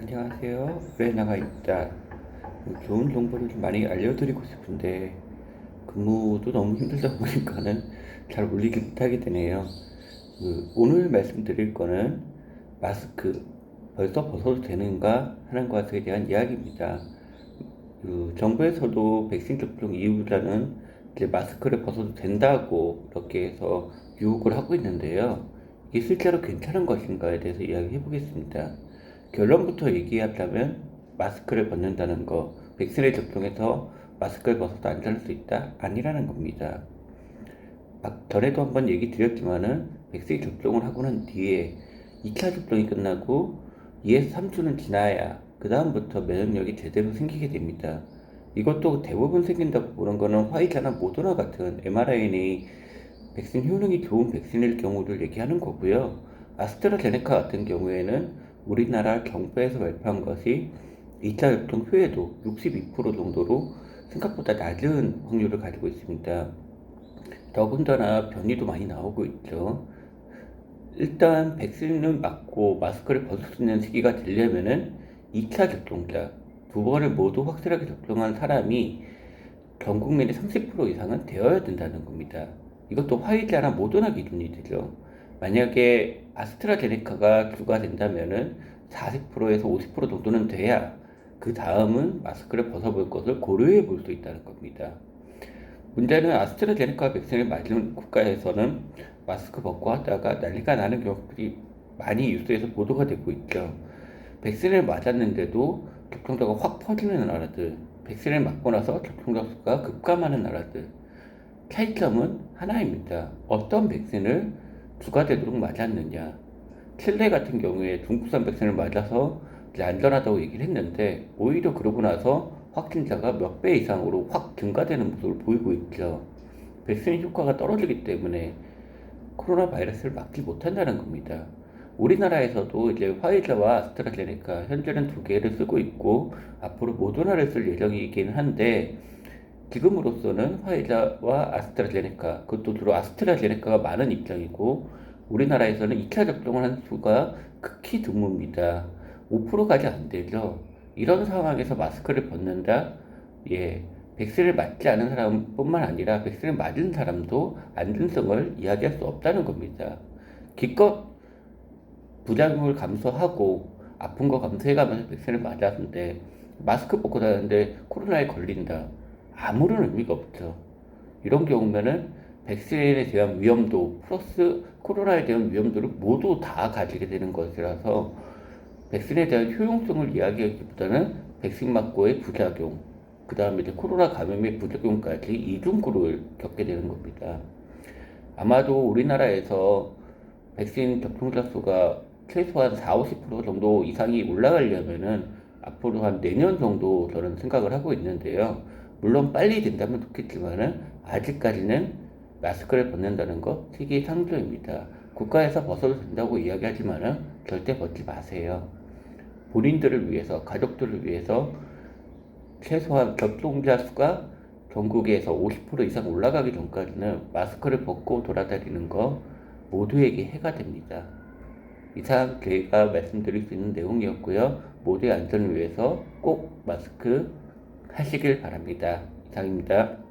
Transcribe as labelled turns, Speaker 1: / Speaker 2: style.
Speaker 1: 안녕하세요. 왜 나가 있다. 좋은 정보를 좀 많이 알려드리고 싶은데 근무도 너무 힘들다 보니까는 잘 올리지 못하게 되네요. 그 오늘 말씀드릴 거는 마스크 벌써 벗어도 되는가 하는 것에 대한 이야기입니다. 그 정부에서도 백신 접종 이후라는 이제 마스크를 벗어도 된다고 이렇게 해서 유혹을 하고 있는데요. 이게 실제로 괜찮은 것인가에 대해서 이야기해 보겠습니다. 결론부터 얘기하자면 마스크를 벗는다는 거, 백신을 접종해서 마스크를 벗어도 안전할 수 있다? 아니라는 겁니다. 아, 전에도 한번 얘기 드렸지만은 백신 접종을 하고 난 뒤에 2차 접종이 끝나고 2에서 3주는 지나야 그 다음부터 면역력이 제대로 생기게 됩니다. 이것도 대부분 생긴다고 보는 거는 화이자나 모더나 같은 mRNA 백신 효능이 좋은 백신일 경우를 얘기하는 거고요. 아스트라제네카 같은 경우에는 우리나라 정부에서 발표한 것이 2차 접종 후에도 62% 정도로 생각보다 낮은 확률을 가지고 있습니다. 더군다나 변이도 많이 나오고 있죠. 일단 백신을 맞고 마스크를 벗을 수 있는 시기가 되려면은 2차 접종자 두 번을 모두 확실하게 접종한 사람이 전 국민의 30% 이상은 되어야 된다는 겁니다. 이것도 화이자나 모더나 기준이 되죠. 만약에 아스트라제네카가 주가 된다면은 40%에서 50% 정도는 돼야 그 다음은 마스크를 벗어볼 것을 고려해 볼 수 있다는 겁니다. 문제는 아스트라제네카 백신을 맞은 국가에서는 마스크 벗고 하다가 난리가 나는 경우들이 많이 뉴스에서 보도가 되고 있죠. 백신을 맞았는데도 접종자가 확 퍼지는 나라들, 백신을 맞고 나서 접종자 수가 급감하는 나라들. 차이점은 하나입니다. 어떤 백신을 주가 되도록 맞았느냐. 칠레 같은 경우에 중국산 백신을 맞아서 안전하다고 얘기를 했는데 오히려 그러고 나서 확진자가 몇 배 이상으로 확 증가되는 모습을 보이고 있죠. 백신 효과가 떨어지기 때문에 코로나 바이러스를 막지 못한다는 겁니다. 우리나라에서도 이제 화이자와 아스트라제네카 현재는 두 개를 쓰고 있고 앞으로 모더나를 쓸 예정이긴 한데 지금으로서는 화이자와 아스트라제네카 그것도 주로 아스트라제네카가 많은 입장이고 우리나라에서는 2차 접종을 한 수가 극히 드뭅니다. 5% 가지 안 되죠. 이런 상황에서 마스크를 벗는다? 예. 백신을 맞지 않은 사람뿐만 아니라 백신을 맞은 사람도 안전성을 이야기할 수 없다는 겁니다. 기껏 부작용을 감수하고 아픈 거 감수해가면서 백신을 맞았는데 마스크 벗고 다녔는데 코로나에 걸린다. 아무런 의미가 없죠. 이런 경우면은 백신에 대한 위험도 플러스 코로나에 대한 위험도를 모두 다 가지게 되는 것이라서 백신에 대한 효용성을 이야기하기보다는 백신 맞고의 부작용, 그 다음에 이제 코로나 감염의 부작용까지 이중구를 겪게 되는 겁니다. 아마도 우리나라에서 백신 접종자 수가 최소한 4, 50% 정도 이상이 올라가려면은 앞으로 한 내년 정도 저는 생각을 하고 있는데요. 물론 빨리 된다면 좋겠지만은 아직까지는 마스크를 벗는다는 것 세계 상조입니다. 국가에서 벗어도 된다고 이야기하지만은 절대 벗지 마세요. 본인들을 위해서, 가족들을 위해서 최소한 접종자 수가 전국에서 50% 이상 올라가기 전까지는 마스크를 벗고 돌아다니는 거 모두에게 해가 됩니다. 이상 저희가 말씀드릴 수 있는 내용이었고요. 모두의 안전을 위해서 꼭 마스크 하시길 바랍니다. 이상입니다.